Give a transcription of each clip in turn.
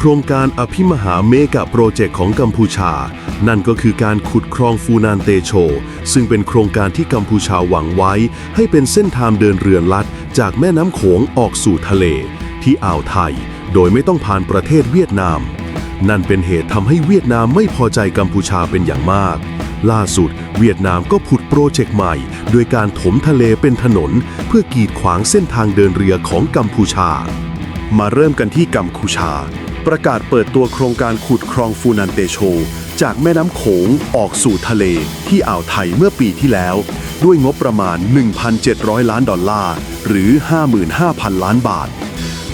โครงการอภิมหาเมกะโปรเจกต์ของกัมพูชา นั่นก็คือการขุดคลองฟูนานเตโช ซึ่งเป็นโครงการที่กัมพูชาหวังไว้ ให้เป็นเส้นทางเดินเรือลัด จากแม่น้ำโขงออกสู่ทะเล ที่อ่าวไทย โดยไม่ต้องผ่านประเทศเวียดนาม นั่นเป็นเหตุทำให้เวียดนามไม่พอใจกัมพูชาเป็นอย่างมาก ล่าสุด เวียดนามก็ผุดโปรเจกต์ใหม่ โดยการถมทะเลเป็นถนน เพื่อกีดขวางเส้นทางเดินเรือของกัมพูชา มาเริ่มกันที่กัมพูชา ประกาศเปิดตัวโครงการขุดคลองฟูนันเตโช จากแม่น้ำโขงออกสู่ทะเลที่อ่าวไทยเมื่อปีที่แล้ว ด้วยงบประมาณ 1,700 ล้านดอลลาร์ หรือ 55,000 ล้านบาท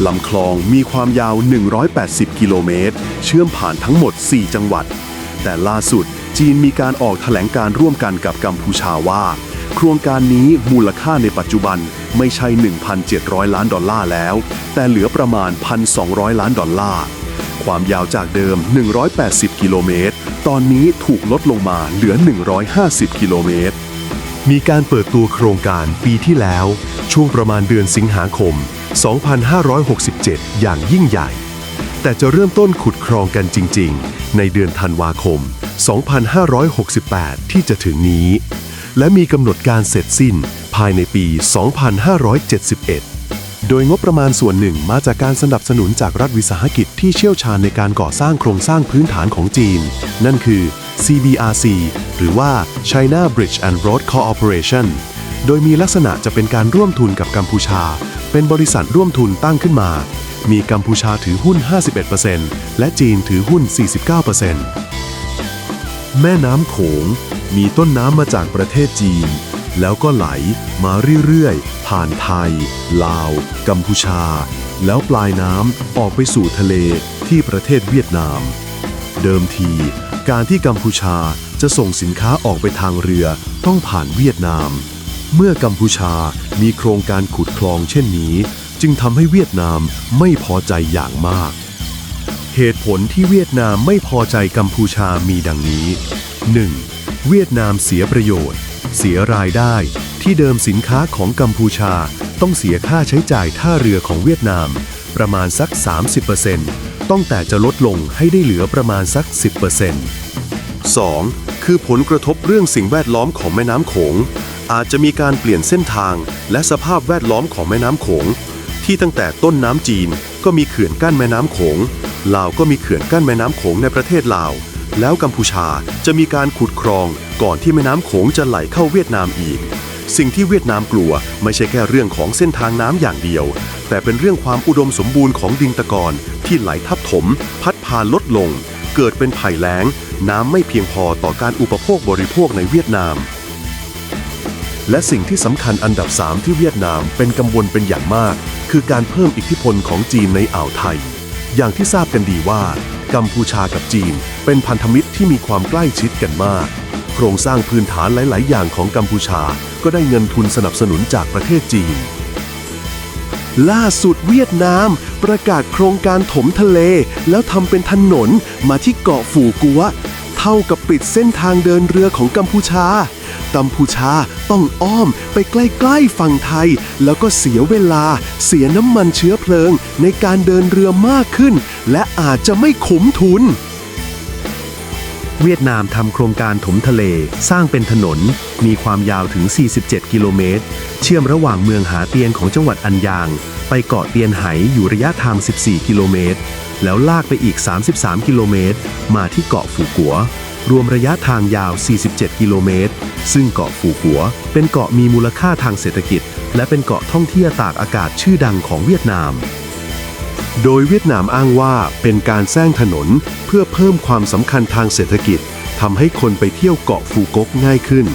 ลำคลองมีความยาว 180 กิโลเมตร เชื่อมผ่านทั้งหมด 4 จังหวัด แต่ล่าสุดจีนมีการออกแถลงการร่วมกันกับกัมพูชาว่า โครงการนี้มูลค่าในปัจจุบันไม่ใช่ 1,700 ล้านดอลลาร์แล้ว แต่เหลือประมาณ 1,200 ล้านดอลลาร์ ความยาวจากเดิม 180 กิโลเมตร ตอนนี้ถูกลดลงมาเหลือ 150 กิโลเมตร มีการเปิดตัวโครงการปีที่แล้ว ช่วงประมาณเดือนสิงหาคม 2567 อย่างยิ่งใหญ่ แต่จะเริ่มต้นขุดครองกันจริง ๆ ในเดือนธันวาคม 2568 ที่จะถึงนี้ และมีกำหนดการเสร็จสิ้นภายในปี 2571 โดยงบประมาณส่วนหนึ่งมาจากการสนับสนุนจากรัฐวิสาหกิจที่เชี่ยวชาญในการก่อสร้างโครงสร้างพื้นฐานของจีน นั่นคือ CBRC หรือว่า China Bridge and Road Corporation โดยมีลักษณะจะเป็นการร่วมทุนกับกัมพูชา เป็นบริษัทร่วมทุนตั้งขึ้นมา มีกัมพูชาถือหุ้น 51%และจีนถือหุ้น 49%แม่น้ำโขง มีต้นน้ำมาจากประเทศจีน แล้วก็ไหลมาเรื่อยๆ ผ่านไทย ลาว กัมพูชา แล้วปลายน้ำออกไปสู่ทะเลที่ประเทศเวียดนาม เดิมที การที่กัมพูชาจะส่งสินค้าออกไปทางเรือต้องผ่านเวียดนาม เมื่อกัมพูชามีโครงการขุดคลองเช่นนี้ จึงทำให้เวียดนามไม่พอใจอย่างมาก เหตุผลที่เวียดนามไม่พอใจกัมพูชามีดังนี้ 1. เวียดนามเสียประโยชน์ เสียรายได้ ที่เดิมสินค้าของกัมพูชา ต้องเสียค่าใช้จ่ายท่าเรือของเวียดนาม ประมาณสัก 30%ต้องแต่จะลดลงให้ได้เหลือประมาณสัก 10% 2. คือผลกระทบเรื่องสิ่งแวดล้อมของแม่น้ำโขง อาจจะมีการเปลี่ยนเส้นทาง และสภาพแวดล้อมของแม่น้ำโขง ที่ตั้งแต่ต้นน้ำจีนก็มีเขื่อนกั้นแม่น้ำโขงลาวก็มีเขื่อนกั้นแม่น้ำโขงในประเทศลาว แล้วกัมพูชาจะมีการขุดครองก่อนที่แม่น้ำโขงจะไหลเข้าเวียดนามอีก สิ่งที่เวียดนามกลัวไม่ใช่แค่เรื่องของเส้นทางน้ำอย่างเดียว แต่เป็นเรื่องความอุดมสมบูรณ์ของดินตะกอนที่ไหลทับถม พัดพาลดลง เกิดเป็นภัยแล้ง น้ำไม่เพียงพอต่อการอุปโภคบริโภคในเวียดนาม และสิ่งที่สำคัญอันดับ 3 ที่เวียดนามเป็นกังวลเป็นอย่างมาก คือการเพิ่มอิทธิพลของจีนในอ่าวไทย อย่างที่ทราบกันดีว่า กัมพูชากับจีน เป็นพันธมิตรที่มีความใกล้ชิดกันมาก โครงสร้างพื้นฐานหลาย ๆ อย่างของกัมพูชา ก็ได้เงินทุนสนับสนุนจากประเทศจีน ล่าสุดเวียดนาม ประกาศโครงการถมทะเล แล้วทำเป็นถนนมาที่เกาะฝูกัว เท่ากับปิดเส้นทางเดินเรือของกัมพูชา กัมพูชาต้องอ้อมไปใกล้ๆฝั่งไทย แล้วก็เสียเวลา เสียน้ำมันเชื้อเพลิง ในการเดินเรือมากขึ้น และอาจจะไม่คุ้มทุน เวียดนามทำโครงการถมทะเลสร้างเป็นถนน มีความยาวถึง 47 กิโลเมตร เชื่อมระหว่างเมืองหาเตียนของจังหวัดอันยาง ไปเกาะเตียนไหอยู่ระยะทาง 14 กิโลเมตร แล้วลากไปอีก 33 กิโลเมตร มาที่เกาะฝูกัว รวมระยะทางยาว 47 กิโลเมตร ซึ่งเกาะฝูกัว เป็นเกาะมีมูลค่าทางเศรษฐกิจ และเป็นเกาะท่องเที่ยวตากอากาศชื่อดังของเวียดนาม โดยเวียดนามอ้างว่าเป็นการสร้างถนนเพื่อเพิ่มความสำคัญทางเศรษฐกิจทำให้คนไปเที่ยวเกาะฟูกกง่ายขึ้น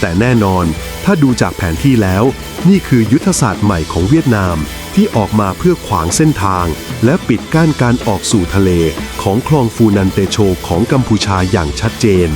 แต่แน่นอนถ้าดูจากแผนที่แล้ว นี่คือยุทธศาสตร์ใหม่ของเวียดนาม ที่ออกมาเพื่อขวางเส้นทาง และปิดกั้นการออกสู่ทะเลของคลองฟูนันเตโชของกัมพูชาอย่างชัดเจน